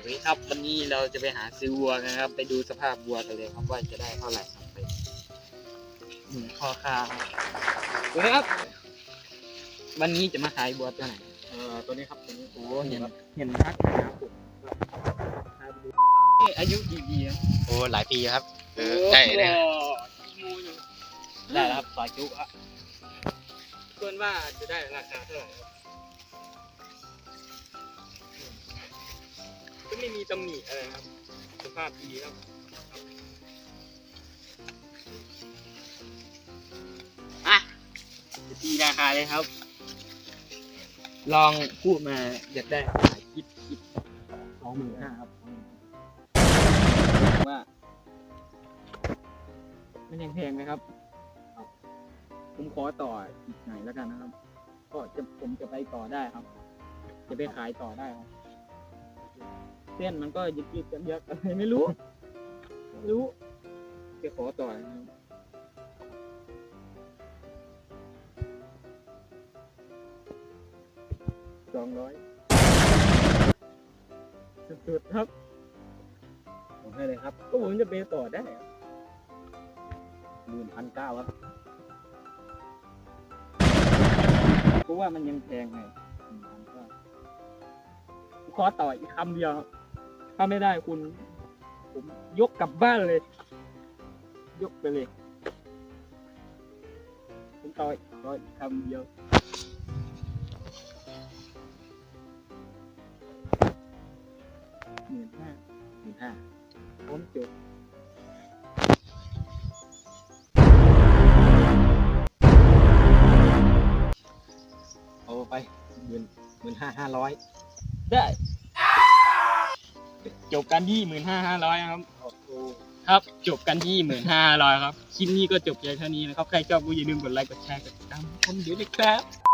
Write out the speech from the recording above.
วัสดีครับ วันนี้เราจะไปหาซื้อวัวกันครับ ไปดูสภาพวัวกันเลยครับว่าจะได้เท่าไหร่ครับไปหนึ่งข้อค่าครับสวัสดีครับ วันนี้จะมาขายวัวตัวไหนเอ่อตัวนี้ครับตัวนี้โอ้เห็นเห็นทักนะครับผมนี่อายุกี่ปีครับโอ้หลายปีครับเออได้เลยได้แล้วครับซอยจุอะส่วนว่าจะได้ราคาเท่าไหร่ครับ ไม่มีตำหนิอะไรครับ สภาพดีครับอะจะตีราคาเลยครับ ลองพูดมาอยากได้ขายคิดคิดสองหมื่นห้าครับว่ามันยังแพงไหมครับผมขอต่ออีกหน่อยแล้วกันนะครับ ก็จะผมจะไปต่อได้ครับ จะไปขายต่อได้ครับ เส้นมันก็ยึกยึกยักยักอะไรไม่รู้ ไม่รู้จะขอต่อนะครับสองร้อยสุดๆครับ ผมให้เลยครับ ก็ผมจะไปต่อได้หมื่นพันเก้าครับเพราะว่ามันยังแพงไงก็ขอต่ออีกคำเดียวครับ ถ้าไม่ได้คุณ ผมยกกลับบ้านเลย ยกไปเลยผมต่ออีกต่ออีกคำเดียวหมื่นห้าหมื่นห้าผมจบเอาไปหมื่นหมื่นห้าห้าร้อยได้ จบกันที่หมื่นห้าห้าร้อยครับโอ้โหครับจบกันที่หมื่นห้าร้อยครับคลิปนี้ก็จบเพียงเท่านี้นะครับ ใครชอบก็อย่าลืมกดไลค์กดแชร์กดติดตามผมเดี๋ยวเลยครับ